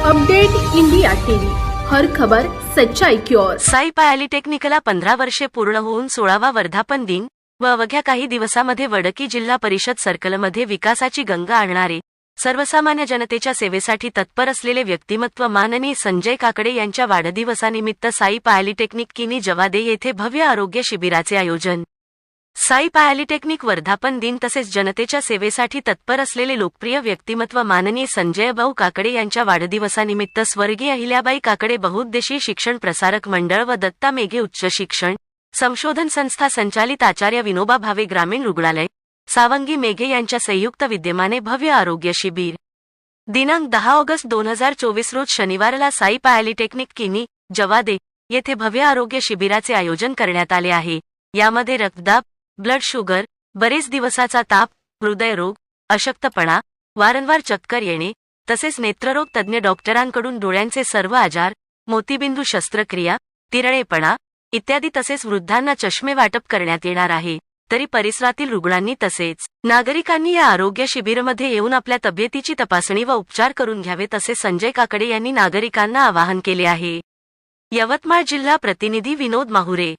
Update India TV. हर खबर सच्चाई की ओर. साई पॉलिटेक्निकला पंधरा वर्षे पूर्ण होऊन सोळावा वर्धापन दिन व अवघ्या काही दिवसामध्ये वडकी जिल्हा परिषद सर्कलमध्ये विकासाची गंगा आणणारे सर्वसामान्य जनतेच्या सेवेसाठी तत्पर असलेले व्यक्तिमत्व माननीय संजय काकडे यांच्या वाढदिवसानिमित्त साई पॉलिटेक्निक किनी जवादे येथे भव्य आरोग्य शिबिराचे आयोजन. साई पॉलिटेक्निक वर्धापन दिन तसेच जनतेच्या सेवेसाठी तत्पर असलेले लोकप्रिय व्यक्तिमत्व माननीय संजय भाऊ काकडे यांच्या वाढदिवसानिमित्त स्वर्गीय अहिल्याबाई काकडे बहुउद्देशीय शिक्षण प्रसारक मंडळ व दत्ता मेघे उच्च शिक्षण संशोधन संस्था संचालित आचार्य विनोबा भावे ग्रामीण रुग्णालय सावंगी मेघे यांच्या संयुक्त विद्यमाने भव्य आरोग्य शिबिर. दिनांक दहा ऑगस्ट दोन हजार चोवीस रोज शनिवारला साई पायलिटेक्निक किनी जवादे येथे भव्य आरोग्य शिबिराचे आयोजन करण्यात आले आहे. यामध्ये रक्तदाब ब्लड शुगर बरेच दिवसाचा ताप हृदयरोग अशक्तपणा वारंवार चक्कर येणे तसेच नेत्ररोग तज्ज्ञ डॉक्टरांकडून डोळ्यांचे सर्व आजार मोतीबिंदू शस्त्रक्रिया तिरळेपणा इत्यादी तसेच वृद्धांना चष्मे वाटप करण्यात येणार आहे. तरी परिसरातील रुग्णांनी तसेच नागरिकांनी या आरोग्य शिबिरमध्ये येऊन आपल्या तब्येतीची तपासणी व उपचार करून घ्यावे तसे संजय काकडे यांनी नागरिकांना आवाहन केले आहे. यवतमाळ जिल्हा प्रतिनिधी विनोद माहुरे